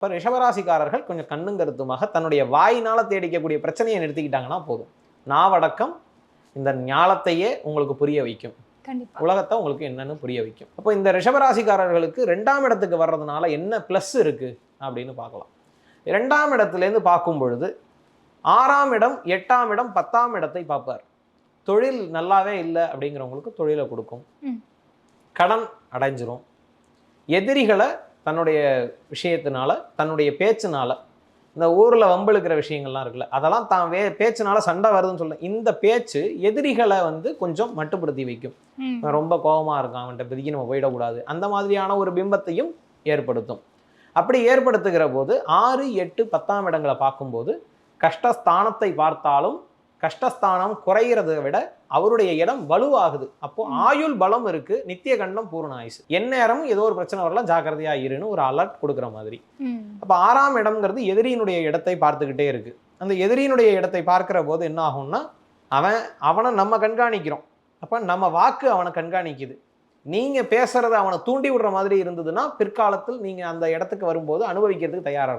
இப்போ ரிஷபராசிக்காரர்கள் கொஞ்சம் கண்ணும் கருத்துமாக தன்னுடைய வாயினால தேடிக்கக்கூடிய பிரச்சனையை நிறுத்திக்கிட்டாங்கன்னா போதும். நாவடக்கம் இந்த ஞாலத்தையே உங்களுக்கு புரிய வைக்கும். உலகத்தை உங்களுக்கு என்னன்னு புரிய வைக்கும். அப்போ இந்த ரிஷபராசிக்காரர்களுக்கு ரெண்டாம் இடத்துக்கு வர்றதுனால என்ன ப்ளஸ் இருக்கு அப்படின்னு பார்க்கலாம். இரண்டாம் இடத்துலேருந்து பார்க்கும் பொழுது ஆறாம் இடம் எட்டாம் இடம் பத்தாம் இடத்தை பார்ப்பார். தொழில் நல்லாவே இல்லை அப்படிங்கிறவங்களுக்கு தொழிலை கொடுக்கும். கடன் அடைஞ்சிரும். எதிரிகளை தன்னுடைய விஷயத்தினால தன்னுடைய பேச்சுனால இந்த ஊரில் வம்பிழுக்கிற விஷயங்கள்லாம் இருக்குல்ல அதெல்லாம் தான் வே பேச்சுனால சண்டை வருதுன்னு சொல்ல இந்த பேச்சு எதிரிகளை வந்து கொஞ்சம் மட்டுப்படுத்தி வைக்கும். ரொம்ப கோபமா இருக்கான் அவன்கிட்ட இப்போதைக்கு நம்ம போயிடக்கூடாது. அந்த மாதிரியான ஒரு பிம்பத்தையும் ஏற்படுத்தும். அப்படி ஏற்படுத்துகிற போது ஆறு எட்டு பத்தாம் இடங்களை பார்க்கும்போது கஷ்டஸ்தானத்தை பார்த்தாலும் கஷ்டஸ்தானம் குறைகிறத விட அவருடைய இடம் வலுவாகுது. அப்போ. ஆயுள் பலம் இருக்கு நித்திய கண்டம் பூர்ண ஆயுசு. எந்நேரமும் ஏதோ ஒரு பிரச்சனை வரலாம் ஜாக்கிரதையா இருன்னு ஒரு அலர்ட் கொடுக்குற மாதிரி. அப்போ ஆறாம் இடம்ங்கிறது எதிரியினுடைய இடத்தை பார்த்துக்கிட்டே இருக்கு. அந்த எதிரியினுடைய இடத்தை பார்க்கிற போது என்ன ஆகும்னா அவன் அவனை நம்ம கண்காணிக்கிறோம். அப்போ நம்ம வாக்கு அவனை கண்காணிக்குது. நீங்கள் பேசுறது அவனை தூண்டி விடுற மாதிரி இருந்ததுன்னா பிற்காலத்தில் நீங்கள் அந்த இடத்துக்கு வரும்போது அனுபவிக்கிறதுக்கு தயாராக